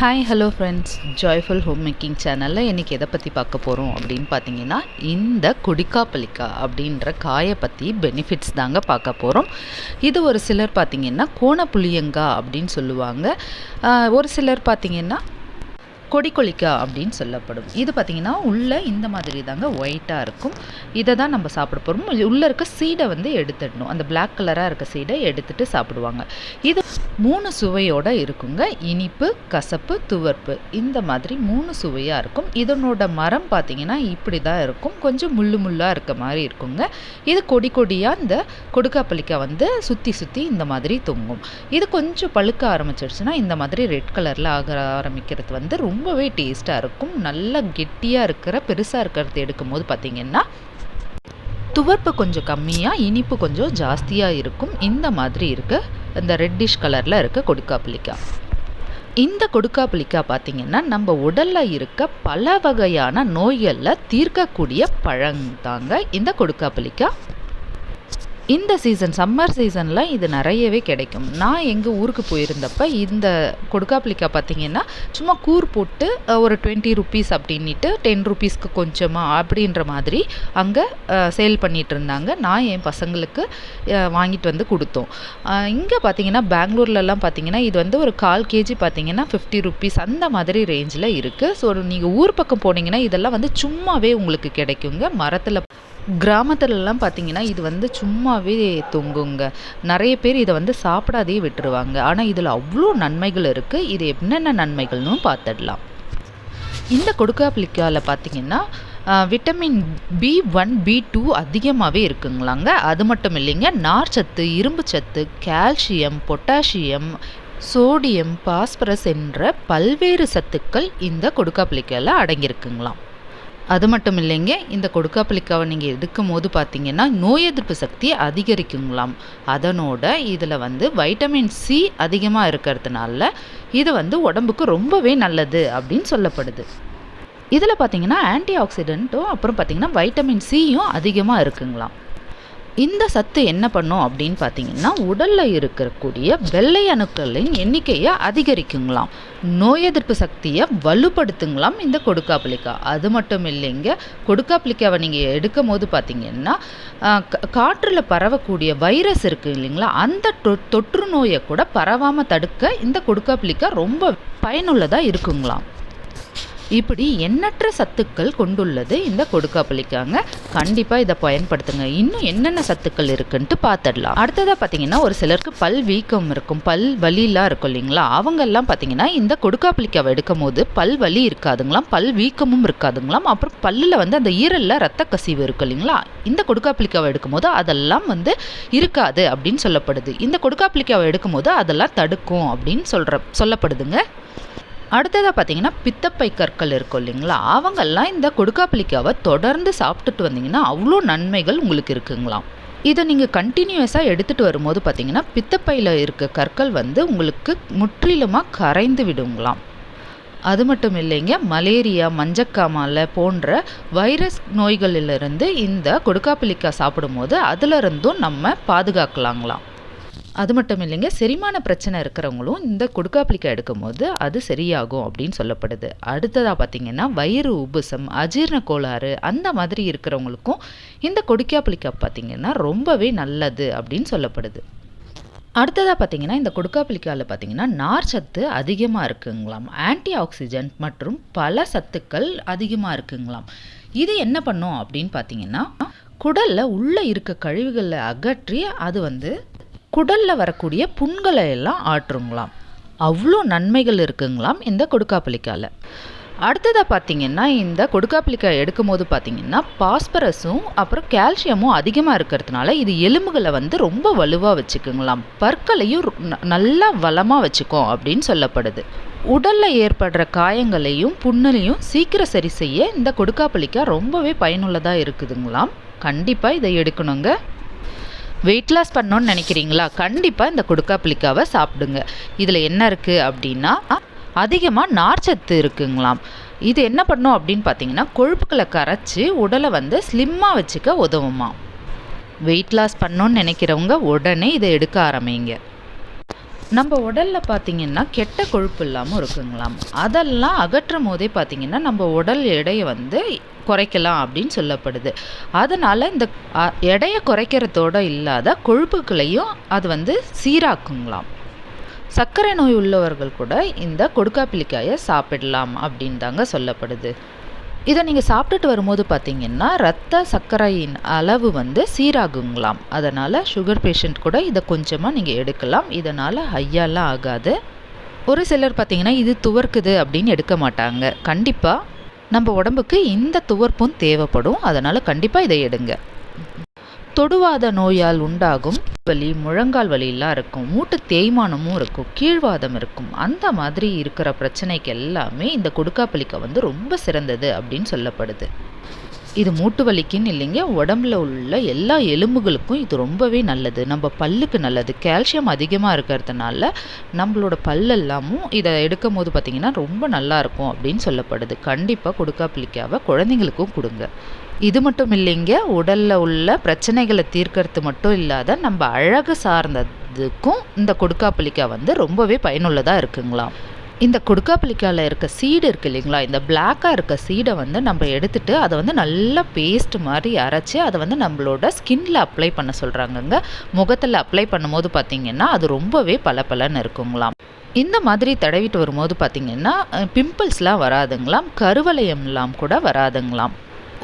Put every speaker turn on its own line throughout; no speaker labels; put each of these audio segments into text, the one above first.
Hi hello friends joyful home making சேனலில் இன்றைக்கி எதை பற்றி பார்க்க போகிறோம் அப்படின்னு பார்த்தீங்கன்னா இந்த கொடிக்காப்பளிக்கா அப்படின்ற காயை பற்றி பெனிஃபிட்ஸ் தாங்க பார்க்க போகிறோம் இது ஒரு சிலர் பார்த்திங்கன்னா கோணப்புளியங்கா அப்படின்னு சொல்லுவாங்க. ஒரு சிலர் பார்த்திங்கன்னா கொடிக்கொலிக்கா அப்படின்னு சொல்லப்படும். இது பார்த்திங்கன்னா உள்ளே இந்த மாதிரி தாங்க ஒயிட்டாக இருக்கும். இதை தான் நம்ம சாப்பிட போகிறோம் உள்ளே இருக்க சீடை வந்து எடுத்துடணும். அந்த பிளாக் கலராக இருக்க சீடை எடுத்துட்டு சாப்பிடுவாங்க. இது மூணு சுவையோடு இருக்குங்க. இனிப்பு கசப்பு துவர்ப்பு. இந்த மாதிரி மூணு சுவையாக இருக்கும். இதனோட மரம் பார்த்திங்கன்னா இப்படி தான் இருக்கும். கொஞ்சம் முள்ளு முள்ளாக இருக்க மாதிரி இருக்குங்க. இது கொடி கொடியாக இந்த கொடுக்காப்பள்ளிக்காய் வந்து சுற்றி சுற்றி இந்த மாதிரி தொங்கும். இது கொஞ்சம் பழுக்க ஆரம்பிச்சிருச்சுன்னா இந்த மாதிரி ரெட் கலரில் ஆக ஆரம்பிக்கிறது வந்து ரொம்பவே டேஸ்ட்டாக இருக்கும். நல்லா கெட்டியாக இருக்கிற பெருசாக இருக்கிறது எடுக்கும் போது பார்த்திங்கன்னா துவர்ப்பு கொஞ்சம் கம்மியாக இனிப்பு கொஞ்சம் ஜாஸ்தியாக இருக்கும். இந்த மாதிரி இருக்க இந்த ரெட்டிஷ் கலரில் இருக்க கொடுக்காப்புளிக்காய் இந்த கொடுக்காப்புளிக்காய் பார்த்தீங்கன்னா நம்ம உடலில் இருக்க பல வகையான நோய்களில் தீர்க்கக்கூடிய பழம் தாங்க இந்த கொடுக்காப்புளிக்காய் இந்த சீசன் சம்மர் சீசனில் இது நிறையவே கிடைக்கும். நான் எங்கள் ஊருக்கு போயிருந்தப்ப இந்த கொடுக்காப்புளிக்காய் பார்த்தீங்கன்னா சும்மா கூர் போட்டு ஒரு டுவெண்ட்டி ருபீஸ் அப்படின்ட்டு டென் ருபீஸ்க்கு கொஞ்சமாக அப்படின்ற மாதிரி அங்கே சேல் பண்ணிகிட்டு இருந்தாங்க. நான் என் பசங்களுக்கு வாங்கிட்டு வந்து கொடுத்தோம். இங்கே பார்த்தீங்கன்னா பெங்களூர்லலாம் பார்த்தீங்கன்னா இது வந்து ஒரு கால் கேஜி பார்த்தீங்கன்னா ஃபிஃப்டி ருபீஸ் அந்த மாதிரி ரேஞ்சில் இருக்குது ஸோ நீங்கள் ஊர் பக்கம் போனீங்கன்னா இதெல்லாம் வந்து சும்மாவே உங்களுக்கு கிடைக்குங்க. மரத்தில் கிராமத்துலலாம் பார்த்தீங்கன்னா இது வந்து சும்மாவே தொங்குங்க. நிறைய பேர் இதை வந்து சாப்பிடாதே விட்டுருவாங்க. ஆனால் இதில் அவ்வளோ நன்மைகள் இருக்குது இது என்னென்ன நன்மைகள்னு பார்த்துடலாம். இந்த கொடுக்காப்புளிக்காயில் பார்த்தீங்கன்னா vitamin B one B two அதிகமாகவே இருக்குங்களாங்க. அது மட்டும் இல்லைங்க நார்ச்சத்து இரும்பு சத்து கால்சியம் பொட்டாசியம் சோடியம் பாஸ்பரஸ் என்ற பல்வேறு சத்துக்கள் இந்த கொடுக்காப்புளிக்காயில் அடங்கியிருக்குங்களாம். அது மட்டும் இல்லைங்க இந்த கொடுக்காப்புளிக்காவை நீங்கள் எடுக்கும் போது பார்த்தீங்கன்னா நோய் எதிர்ப்பு சக்தி அதிகரிக்குங்களாம். அதனோட இதில் வந்து வைட்டமின் சி அதிகமாக இருக்கிறதுனால இது வந்து உடம்புக்கு ரொம்பவே நல்லது அப்படின்னு சொல்லப்படுது. இதில் பார்த்தீங்கன்னா ஆன்டி ஆக்சிடென்ட்டும் அப்புறம் பார்த்தீங்கன்னா வைட்டமின் சியும் அதிகமாக இருக்குங்களாம். இந்த சத்து என்ன பண்ணும் அப்படின்னு பார்த்தீங்கன்னா உடலில் இருக்கக்கூடிய வெள்ளை அணுக்களின் எண்ணிக்கையை அதிகரிக்குங்களாம். நோய் எதிர்ப்பு சக்தியை வலுப்படுத்துங்களாம் இந்த கொடுக்காப்பிளிக்கா அது மட்டும் இல்லைங்க கொடுக்காப்பிளிக்காவை நீங்கள் எடுக்கும் போது பார்த்தீங்கன்னா காற்றில் பரவக்கூடிய வைரஸ் இருக்குது இல்லைங்களா? அந்த தொற்று நோயை கூட பரவாமல் தடுக்க இந்த கொடுக்காப்பிளிக்கா ரொம்ப பயனுள்ளதாக இருக்குங்களாம். இப்படி எண்ணற்ற சத்துக்கள் கொண்டுள்ளது இந்த கொடுக்காப்பளிக்காங்க கண்டிப்பாக இதை பயன்படுத்துங்க. இன்னும் என்னென்ன சத்துக்கள் இருக்குன்ட்டு பார்த்துடலாம் அடுத்ததாக பார்த்தீங்கன்னா ஒரு சிலருக்கு பல் வீக்கம் இருக்கும். பல் வலிலாம் இருக்கும் இல்லைங்களா? அவங்கெல்லாம் பார்த்தீங்கன்னா இந்த கொடுக்காப்புளிக்காவை எடுக்கும் போது பல் வலி இருக்காதுங்களாம் பல் வீக்கமும் இருக்காதுங்களாம். அப்புறம் பல்லில் வந்து அந்த ஈரலில் ரத்த கசிவு இருக்கு இல்லைங்களா? இந்த கொடுக்காப்புளிக்காவை எடுக்கும் போது அதெல்லாம் வந்து இருக்காது அப்படின்னு சொல்லப்படுது. இந்த கொடுக்காப்புளிக்காவை எடுக்கும் போது அதெல்லாம் தடுக்கும் அப்படின்னு சொல்கிற சொல்லப்படுதுங்க. அடுத்ததாக பார்த்தீங்கன்னா பித்தப்பை கற்கள் இருக்கும் இல்லைங்களா? அவங்கெல்லாம் இந்த கொடுக்காப்புளிக்காவை தொடர்ந்து சாப்பிட்டுட்டு வந்தீங்கன்னா அவ்வளோ நன்மைகள் உங்களுக்கு இருக்குங்களாம். இதை நீங்கள் கண்டினியூஸாக எடுத்துகிட்டு வரும்போது பார்த்தீங்கன்னா பித்தப்பையில் இருக்க கற்கள் வந்து உங்களுக்கு முற்றிலுமாக கரைந்து விடுங்களாம். அது மட்டும் இல்லைங்க மலேரியா மஞ்சக்காமாலை போன்ற வைரஸ் நோய்களிலிருந்து இந்த கொடுக்காப்புளிக்காய் சாப்பிடும்போது அதிலிருந்தும் நம்ம பாதுகாக்கலாங்களாம். அது மட்டும் இல்லைங்க செரிமான பிரச்சனை இருக்கிறவங்களும் இந்த கொடுக்காப்புளிக்காய் எடுக்கும்போது அது சரியாகும் அப்படின்னு சொல்லப்படுது. அடுத்ததாக பார்த்தீங்கன்னா வயிறு உபுசம் அஜீரண கோளாறு அந்த மாதிரி இருக்கிறவங்களுக்கும் இந்த கொடுக்காப்புளிக்காய் பார்த்தீங்கன்னா ரொம்பவே நல்லது அப்படின்னு சொல்லப்படுது. அடுத்ததாக பார்த்தீங்கன்னா இந்த கொடுக்காப்புளிக்காயில் பார்த்தீங்கன்னா நார் சத்து அதிகமாக இருக்குங்களாம். ஆன்டி ஆக்சிஜன் மற்றும் பல சத்துக்கள் அதிகமாக இருக்குங்களாம். இது என்ன பண்ணும் அப்படின்னு பார்த்தீங்கன்னா குடலில் உள்ளே இருக்க கழிவுகளை அகற்றி அது வந்து குடலில் வரக்கூடிய புண்களை எல்லாம் ஆற்றுங்களாம். அவ்வளோ நன்மைகள் இருக்குங்களாம் இந்த கொடுக்காப்பளிக்காயில் அடுத்ததாக பார்த்தீங்கன்னா இந்த கொடுக்காப்புளிக்காய் எடுக்கும் போது பார்த்தீங்கன்னா பாஸ்பரஸும் அப்புறம் கால்சியமும் அதிகமாக இருக்கிறதுனால இது எலும்புகளை வந்து ரொம்ப வலுவாக வச்சுக்குங்களாம். பற்களையும் நல்லா வளமாக வச்சுக்கும் அப்படின்னு சொல்லப்படுது. உடலில் ஏற்படுற காயங்களையும் புண்ணுலையும் சீக்கிரம் சரி செய்ய இந்த கொடுக்காப்பளிக்காய் ரொம்பவே பயனுள்ளதாக இருக்குதுங்களாம். கண்டிப்பாக இதை எடுக்கணுங்க. வெயிட் லாஸ் பண்ணணும்னு நினைக்கிறீங்களா? கண்டிப்பாக இந்த கொடுக்காப்புளிக்காவை சாப்பிடுங்க. இதில் என்ன இருக்குது அப்படின்னா அதிகமாக நார்ச்சத்து இருக்குங்களாம். இது என்ன பண்ணும் அப்படின்னு பார்த்தீங்கன்னா கொழுப்புகளை கரைச்சி உடலை வந்து ஸ்லிம்மாக வச்சுக்க உதவுமா வெயிட் லாஸ் பண்ணணும்னு நினைக்கிறவங்க உடனே இதை எடுக்க ஆரம்பிங்க. நம்ம உடலில் பார்த்திங்கன்னா கெட்ட கொழுப்பு இல்லாமல் இருக்குங்களாம். அதெல்லாம் அகற்றும் போதே பார்த்தீங்கன்னா நம்ம உடல் எடையை வந்து குறைக்கலாம் அப்படின்னு சொல்லப்படுது. அதனால் இந்த எடையை குறைக்கிறதோட இல்லாத கொழுப்புகளையும் அது வந்து சீராக்குங்களாம். சர்க்கரை நோய் உள்ளவர்கள் கூட இந்த கொடுக்காப்பிலிக்காயை சாப்பிடலாம் அப்படின்னு தாங்க சொல்லப்படுது. இதை நீங்கள் சாப்பிட்டுட்டு வரும்போது பார்த்தீங்கன்னா ரத்த சர்க்கரையின் அளவு வந்து சீராகுங்களாம். அதனால் சுகர் பேஷண்ட் கூட இதை கொஞ்சமாக நீங்கள் எடுக்கலாம். இதனால் ஹையாலாம் ஆகாது. ஒரு சிலர் பார்த்தீங்கன்னா இது துவர்க்குது அப்படின்னு எடுக்க மாட்டாங்க. கண்டிப்பாக நம்ம உடம்புக்கு இந்த துவர்ப்பும் தேவைப்படும். அதனால் கண்டிப்பாக இதை எடுங்க. தொடுவாத நோயால் உண்டாகும் வலி முழங்கால் வலியெல்லாம் இருக்கும் மூட்டு தேய்மானமும் இருக்கும் கீழ்வாதம் இருக்கும். அந்த மாதிரி இருக்கிற பிரச்சனைக்கு எல்லாமே இந்த கொடுக்காப்பலிக்கா வந்து ரொம்ப சிறந்தது அப்படின்னு சொல்லப்படுது. இது மூட்டு வலிக்குன்னு இல்லைங்க உடம்புல உள்ள எல்லா எலும்புகளுக்கும் இது ரொம்பவே நல்லது. நம்ம பல்லுக்கு நல்லது. கால்சியம் அதிகமாக இருக்கிறதுனால நம்மளோட பல்லெல்லாமும் இதை எடுக்கும் போது பார்த்திங்கன்னா ரொம்ப நல்லா இருக்கும் அப்படின்னு சொல்லப்படுது. கண்டிப்பாக கொடுக்காப்பிலிக்காவை குழந்தைங்களுக்கும் கொடுங்க. இது மட்டும் இல்லைங்க உடலில் உள்ள பிரச்சனைகளை தீர்க்கறது மட்டும் இல்லாத நம்ம அழகு சார்ந்ததுக்கும் இந்த கொடுக்காப்பிலிக்கா வந்து ரொம்பவே பயனுள்ளதாக இருக்குங்களாம் இந்த கொடுக்காப்பளிக்காயில் இருக்க சீடு இருக்கு இல்லைங்களா? இந்த பிளாக்காக இருக்க சீடை வந்து நம்ம எடுத்துட்டு அதை வந்து நல்லா பேஸ்ட் மாதிரி அரைச்சி அதை வந்து நம்மளோட ஸ்கின்ல அப்ளை பண்ண சொல்கிறாங்கங்க முகத்தில் அப்ளை பண்ணும்போது பார்த்தீங்கன்னா அது ரொம்பவே பளபளன்னு இருக்குங்களாம் இந்த மாதிரி தடவிட்டு வரும்போது பார்த்தீங்கன்னா பிம்பிள்ஸ்லாம் வராதுங்களாம் கருவளையம்லாம் கூட வராதுங்களாம்.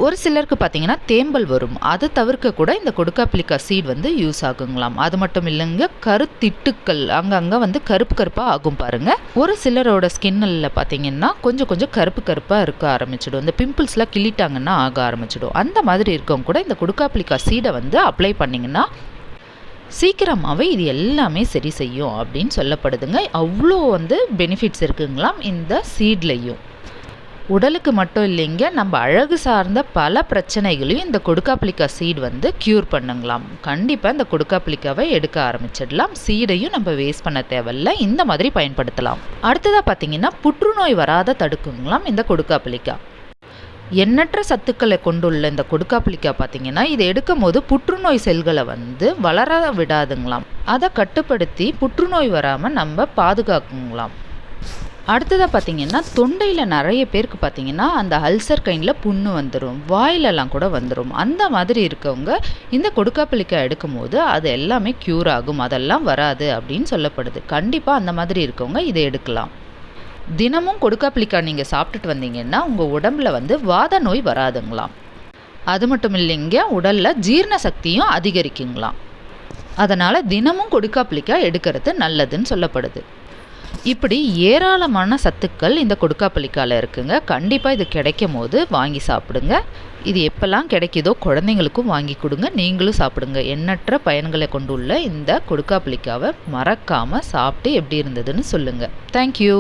ஒரு சிலருக்கு பார்த்தீங்கன்னா தேம்பல் வரும். அதை தவிர்க்க கூட இந்த கொடுக்காப்பிலிக்கா சீட் வந்து யூஸ் ஆகுங்களாம். அது மட்டும் இல்லைங்க கருத்திட்டுக்கள். அங்கங்கே வந்து கருப்பு கருப்பாக ஆகும் பாருங்க. ஒரு சிலரோட ஸ்கின்னில் பார்த்தீங்கன்னா கொஞ்சம் கொஞ்சம் கருப்பு கருப்பாக இருக்க ஆரம்பிச்சிடும். இந்த பிம்பிள்ஸ்லாம் கிள்ளிட்டாங்கன்னா ஆக ஆரம்பிச்சிடும். அந்த மாதிரி இருக்கவங்க கூட இந்த கொடுக்காப்பிலிக்கா சீடை வந்து அப்ளை பண்ணிங்கன்னா சீக்கிரமாகவே இது எல்லாமே சரி செய்யும் அப்படின்னு சொல்லப்படுதுங்க. அவ்வளோ வந்து பெனிஃபிட்ஸ் இருக்குங்களாம் இந்த சீட்லேயும் உடலுக்கு மட்டும் இல்லைங்க நம்ம அழகு சார்ந்த பல பிரச்சனைகளையும் இந்த கொடுக்காப்பிளிக்கா சீட் வந்து க்யூர் பண்ணுங்களாம். கண்டிப்பாக இந்த கொடுக்காப்பிளிக்காவை எடுக்க ஆரம்பிச்சிடலாம். சீடையும் நம்ம வேஸ்ட் பண்ண தேவையில்ல. இந்த மாதிரி பயன்படுத்தலாம். அடுத்ததாக பார்த்தீங்கன்னா புற்றுநோய் வராத தடுக்குங்களாம் இந்த கொடுக்காப்பிளிக்கா. எண்ணற்ற சத்துக்களை கொண்டுள்ள இந்த கொடுக்காப்பிளிக்கா பார்த்தீங்கன்னா இதை எடுக்கும் போது புற்றுநோய் செல்களை வந்து வளர விடாதுங்களாம். அதை கட்டுப்படுத்தி புற்றுநோய் வராமல் நம்ம பாதுகாக்குங்களாம். அடுத்ததாக பார்த்தீங்கன்னா தொண்டையில் நிறைய பேருக்கு பார்த்தீங்கன்னா அந்த அல்சர் கைனில் புண்ணு வந்துடும் வாயிலெல்லாம் கூட வந்துடும் அந்த மாதிரி இருக்கவங்க இந்த கொடுக்காப்பிளிக்காய் எடுக்கும்போது அது எல்லாமே க்யூர் ஆகும் அதெல்லாம் வராது அப்படின்னு சொல்லப்படுது. கண்டிப்பாக அந்த மாதிரி இருக்கவங்க இதை எடுக்கலாம். தினமும் கொடுக்காப்பிளிக்காய் நீங்கள் சாப்பிட்டுட்டு வந்தீங்கன்னா உங்கள் உடம்புல வந்து வாத நோய் வராதுங்களாம். அது மட்டும் இல்லைங்க உடலில் ஜீரண சக்தியும் அதிகரிக்குங்களாம். அதனால் தினமும் கொடுக்காப்பிளிக்காய் எடுக்கிறது நல்லதுன்னு சொல்லப்படுது. இப்படி ஏராளமான சத்துக்கள் இந்த கொடுக்காப்பளிக்கால இருக்குங்க. கண்டிப்பாக இது கிடைக்கும் போது வாங்கி சாப்பிடுங்க. இது எப்போல்லாம் கிடைக்குதோ குழந்தைங்களுக்கும் வாங்கி கொடுங்க. நீங்களும் சாப்பிடுங்க. எண்ணற்ற பயன்களை கொண்டுள்ள இந்த கொடுக்காப்பள்ளிக்காவை மறக்காமல் சாப்பிட்டு எப்படி இருந்ததுன்னு சொல்லுங்கள் தேங்க்யூ